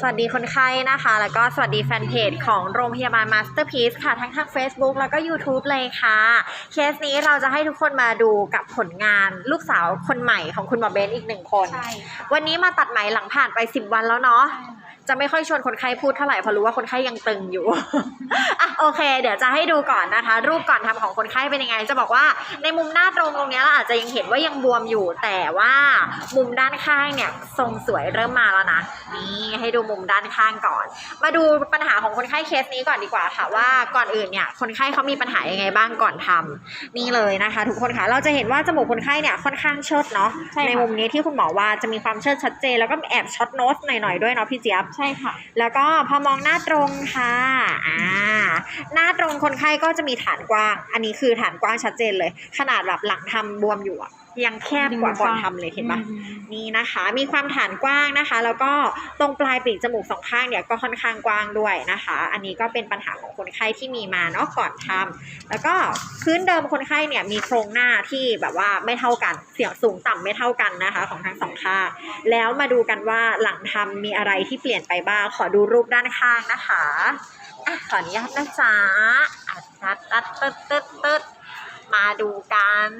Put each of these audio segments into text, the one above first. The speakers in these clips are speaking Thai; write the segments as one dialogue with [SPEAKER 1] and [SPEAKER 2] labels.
[SPEAKER 1] สวัสดีคนไข้นะคะ แล้วก็สวัสดีแฟนเพจของโรงพยาบาล Masterpiece ค่ะทั้งทาง Facebook แล้วก็ YouTube เลยค่ะ เคสนี้เราจะให้ทุกคนมาดูกับผลงานลูกสาวคนใหม่ของคุณหมอเบนอีกหนึ่งคน
[SPEAKER 2] ใช่ค่ะ
[SPEAKER 1] วันนี้มาตัดไหมหลังผ่านไป 10 วันแล้วเนาะ จะไม่ค่อยชวนคนไข้พูดเท่าไหร่เพราะรู้ว่าคนไข้ยังตึงอยู่ อะโอเค เดี๋ยวจะให้ดูก่อนนะคะ รูปก่อนทำของคนไข้เป็นยังไง จะบอกว่าในมุมหน้าตรงตรงเนี้ยเราอาจจะยังเห็นว่ายังบวมอยู่ แต่ว่ามุมด้านข้างเนี่ยทรงสวยเริ่มมาแล้วนะนี่ให้ดูมุมด้านข้างก่อน มาดูปัญหาของคนไข้เคสนี้ก่อนดีกว่าค่ะว่าก่อนอื่นเนี่ยคนไข้เขามีปัญหายังไงบ้างก่อนทำนี่เลยนะคะ ทุกคนค่ะเราจะเห็นว่าจมูกคนไข้เนี่ยค่อนข้างเชิดเนาะ
[SPEAKER 2] ใช่ค่ะ
[SPEAKER 1] ในมุมนี้ที่คุณหมอว่าจะมีความเชิดชัดเจนแล้วก็แอบช็อตโน้ตหน่อยๆด้วยเนาะพี่เจี๊ยบ
[SPEAKER 2] ใช่ค่ะ
[SPEAKER 1] แล้วก็พอมองหน้าตรงค่ะอ่าหน้าตรงคนไข้ก็จะมีฐานกว้าง อันนี้คือฐานกว้างชัดเจนเลย ขนาดแบบหลังทำบวมอยู่อะ ยังแคบกว่าก่อนทำเลยเห็นปะนี่นะคะ มีความฐานกว้างนะคะ แล้วก็ตรงปลายปีกจมูกสองข้างเนี่ยก็ค่อนข้างกว้างด้วยนะคะ อันนี้ก็เป็นปัญหาของคนไข้ที่มีมาเนาะก่อนทำแล้วก็พื้นเดิมคนไข้เนี่ยมีโครงหน้าที่แบบว่าไม่เท่ากัน เสียงสูงต่ำไม่เท่ากันนะคะ ของทั้งสองข้างแล้วมาดูกันว่าหลังทำมีอะไรที่เปลี่ยนไปบ้างขอดูรูปด้านข้างนะคะอะขออนุญาตนะจ๊ะอะตัดตัดตึ๊ดตึ๊ดตึ๊ดมาดูกัน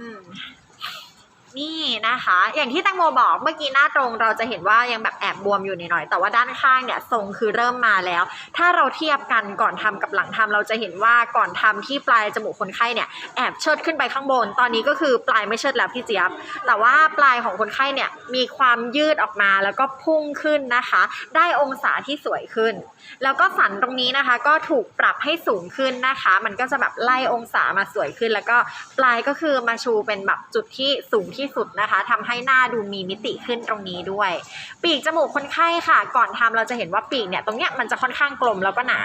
[SPEAKER 1] นี่นะคะ อย่างที่แตงโมบอกเมื่อกี้หน้าตรงเราจะเห็นว่ายังแบบแอบบวมอยู่นหน่อย แต่ว่าด้านข้างเนี่ยทรงคือเริ่มมาแล้ว ถ้าเราเทียบกันก่อนทำกับหลังทำเราจะเห็นว่าก่อนทำที่ปลายจมูกคนไข้เนี่ยแอบเชิดขึ้นไปข้างบน ตอนนี้ก็คือปลายไม่เชิดแล้วพี่เจี๊ยบ แต่ว่าปลายของคนไข้เนี่ยมีความยืดออกมาแล้วก็พุ่งขึ้นนะคะ ได้องศาที่สวยขึ้น แล้วก็สันตรงนี้นะคะ ก็ถูกปรับให้สูงขึ้นนะคะ มันก็จะแบบไล่องศามาสวยขึ้น แล้วก็ปลายก็คือมาชูเป็นแบบจุดที่สูงที่สุดนะคะทำให้หน้าดูมีมิติขึ้นตรงนี้ด้วย ปีกจมูกคนไข้ค่ะ ก่อนทำเราจะเห็นว่าปีกเนี่ยตรงเนี้ยมันจะค่อนข้างกลมแล้วก็หนา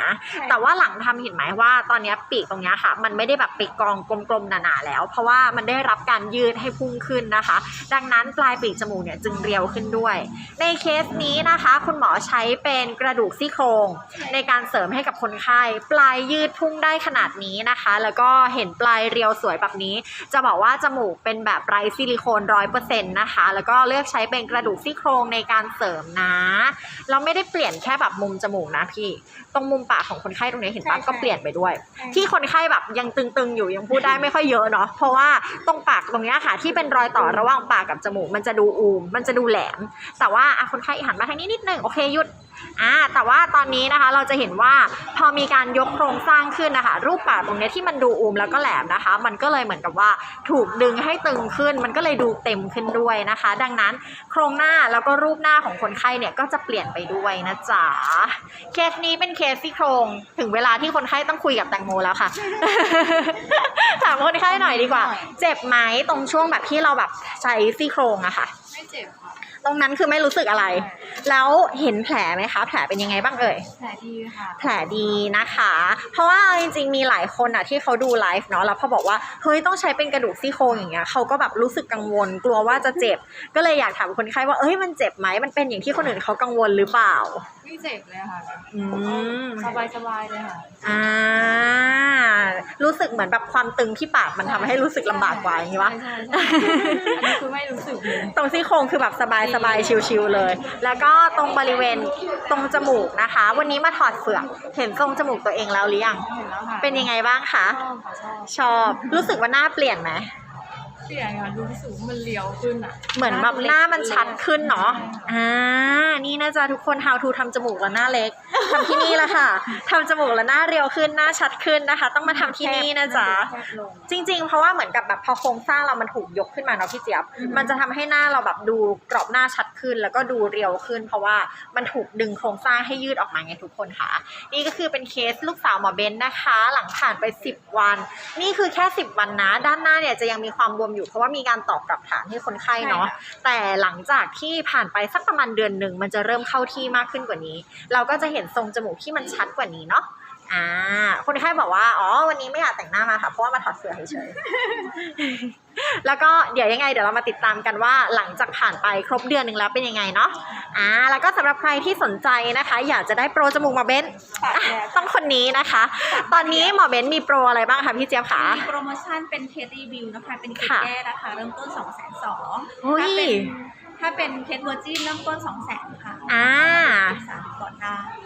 [SPEAKER 1] แต่ว่าหลังทำเห็นไหมว่า ตอนเนี้ยปีกตรงเนี้ยค่ะ มันไม่ได้แบบไปกองกลมๆหนาๆแล้ว เพราะว่ามันได้รับการยืดให้พุ่งขึ้นนะคะ ดังนั้นปลายปีกจมูกเนี่ยจึงเรียวขึ้นด้วย ในเคสนี้นะคะ คุณหมอใช้เป็นกระดูกซี่โครงในการเสริมให้กับคนไข้ ปลายยืดพุ่งได้ขนาดนี้นะคะ แล้วก็เห็นปลายเรียวสวยแบบนี้ จะบอกว่าจมูกเป็นแบบไร้ซิลิโคนร้อยเปอร์เซ็นต์นะคะ แล้วก็เลือกใช้เป็นกระดูกซี่โครงในการเสริมนะ เราไม่ได้เปลี่ยนแค่แบบมุมจมูกนะพี่ ตรงมุมปากของคนไข้ตรงนี้เห็นปะ
[SPEAKER 2] ใช่
[SPEAKER 1] ก็เปลี่ยนไปด้วย
[SPEAKER 2] ใช่
[SPEAKER 1] ที่คนไข้แบบยังตึงๆอยู่ยังพูดได้ไม่ค่อยเยอะเนาะเพราะว่าตรงปากตรงเนี้ยค่ะ ที่เป็นรอยต่อระหว่างปากกับจมูก มันจะดูอูมมันจะดูแหลม แต่ว่าอะคนไข้หันมาทางนี้นิดนึงโอเคหยุด อ่าแต่ว่าตอนนี้นะคะเราจะเห็นว่าพอมีการยกโครงสร้างขึ้นนะคะ รูปปากตรงเนี้ยที่มันดูอูมแล้วก็แหลมนะคะ มันก็เลยเหมือนกับว่าถูกดึงให้ตึงขึ้น มันก็เลยดูเต็มขึ้นด้วยนะคะ ดังนั้นโครงหน้าแล้วก็รูปหน้าของคนไข้เนี่ยก็จะเปลี่ยนไปด้วยนะจ๊ะเคสนี้เป็นเคสซี่โครงถึงเวลาที่คนไข้ต้องคุยกับแตงโมแล้วค่ะ ถามคนไข้หน่อยดีกว่า เจ็บไหมตรงช่วงแบบที่เราแบบใช้ซี่โครงอะค่ะ
[SPEAKER 2] ไม่เจ็บ
[SPEAKER 1] ตรงนั้นคือไม่รู้สึกอะไร แล้วเห็นแผลไหมคะ แผลเป็นยังไงบ้างเอ่ย
[SPEAKER 2] แผลดีค่ะ
[SPEAKER 1] แผลดีนะคะ เพราะว่าเอาจริงๆมีหลายคนอะที่เขาดูไลฟ์เนาะแล้วพอบอกว่าเฮ้ยต้องใช้เป็นกระดูกซี่โครงอย่างเงี้ยเขาก็แบบรู้สึกกังวล กลัวว่าจะเจ็บ ก็เลยอยากถามคนไข้ว่าเอ้ยมันเจ็บไหมมันเป็นอย่างที่คนอื่นเขากังวลหรือเปล่า
[SPEAKER 2] ไม่เจ็บเลยค่ะ
[SPEAKER 1] อืม
[SPEAKER 2] สบายสบายๆเลยค่ะ
[SPEAKER 1] อ่า รู้สึกเหมือนแบบความตึงที่ปากมันทำให้รู้สึกลำบากกว่าอย่างงี้วะ
[SPEAKER 2] ใช่ใช่อันนี้คือไม่รู้สึกเลย
[SPEAKER 1] ตรงซี่โครงคือแบบสบายสบายๆ ชิวๆเลย แล้วก็ตรงบริเวณตรงจมูกนะคะ วันนี้มาถอดเฟือก เห็นทรงจมูกตัวเองแล้วหรือยัง
[SPEAKER 2] เห็นแล้วค่ะ
[SPEAKER 1] เป็นยังไงบ้างคะ
[SPEAKER 2] ชอบค่ะชอบ
[SPEAKER 1] ชอบ รู้สึกว่าหน้าเปลี่ยนไหม
[SPEAKER 2] เปลี่ยนค่ะรู้สึกว่ามันเลี้ยวขึ้นอะ
[SPEAKER 1] เหมือนแบบหน้ามันชัดขึ้นเนาะอ่านี่น่าจะทุกคน how to ทำจมูกแล้วหน้าเล็กทำที่นี่ละค่ะทำจมูกแล้วหน้าเรียวขึ้นหน้าชัดขึ้นนะคะ ต้องมาทำที่นี่นะจ๊ะ
[SPEAKER 2] แคบลง
[SPEAKER 1] จริง ๆ เพราะว่าเหมือนกับแบบพอโครงสร้างเรามันถูกยกขึ้นมาเนาะพี่เจี๊ยบ
[SPEAKER 2] อือฮึ
[SPEAKER 1] มันจะทำให้หน้าเราแบบดูกรอบหน้าชัดขึ้น แล้วก็ดูเรียวขึ้น เพราะว่ามันถูกดึงโครงสร้างให้ยืดออกมาไงทุกคนค่ะ นี่ก็คือเป็นเคสลูกสาวหมอเบนนะคะ หลังผ่านไป 10 วัน นี่คือแค่ 10 วันนะ ด้านหน้าเนี่ยจะยังมีความบวมอยู่เพราะว่ามีการตอบกลับฐานให้คนไข้เนาะแต่หลังจากที่ผ่านไปสักประมาณเดือนหนึ่งมันจะเริ่มเข้าที่มากขึ้นกว่านี้ เราก็จะเห็นทรงจมูกที่มันชัดกว่านี้เนาะ อ่าคนไข้บอกว่า อ๋อ วันนี้ไม่อยากแต่งหน้ามาค่ะ เพราะว่ามาถอดเสื้อเฉยๆ แล้วก็เดี๋ยวยังไง เดี๋ยวเรามาติดตามกันว่าหลังจากผ่านไปครบเดือนหนึ่งแล้วเป็นยังไงเนาะ อ่า แล้วก็สำหรับใครที่สนใจนะคะ อยากจะได้โปรจมูกหมอเบนอะต้องคนนี้นะคะ ตอนนี้หมอเบนมีโปรอะไรบ้างคะพี่เจี๊ยบคะ
[SPEAKER 3] มีโปรโมชั่นเป็นเคสรีวิวนะคะ เป็นเคส
[SPEAKER 1] ค่ะ
[SPEAKER 3] แก้ราคาเริ่มต้น2 2 0 0 0
[SPEAKER 1] เฮ้ย
[SPEAKER 3] ถ้าเป็นถ้าเป็นเคสเวอร์จินเริ่มต้น2 0 0 0 0 0ค่ะ
[SPEAKER 1] อ่า
[SPEAKER 3] ปรึกษาก่อนท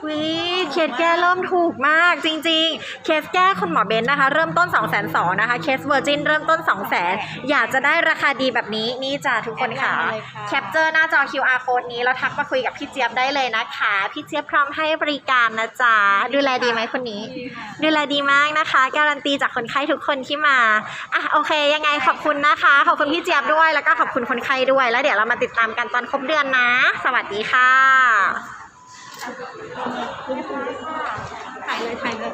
[SPEAKER 1] วิเคสแก้เริ่มถูกมากจริงๆ เคสแก้คุณหมอเบนซ์นะคะ เริ่มต้น 2 2 0 0 0นะคะ เคสเวอร์จินเริ่มต้น 2 0 0 0 0 0อยากจะได้ราคาดีแบบนี้นี่จ้ะทุกคนค่ะ
[SPEAKER 2] แอดไลน์มาเลยค่ะ
[SPEAKER 1] แคปเจอร์หน้าจอ QR code นี้ แล้วทักมาคุยกับพี่เจี๊ยบได้เลยนะคะ พี่เจี๊ยบพร้อมให้บริการนะจ๊ะดูแลดีไหมคนนี้
[SPEAKER 2] ดีค่ะ
[SPEAKER 1] ดูแลดีมากนะคะ การันตีจากคนไข้ทุกคนที่มาอะโอเค ยังไงขอบคุณนะคะ ขอบคุณพี่เจี๊ยบด้วยแล้วก็ขอบคุณคนไข้ด้วยแล้วเดี๋ยวเรามาติดตามกันตอนครบเดือนนะ สวัสดีค่ะ
[SPEAKER 3] ถ่ายเลยถ่ายเลย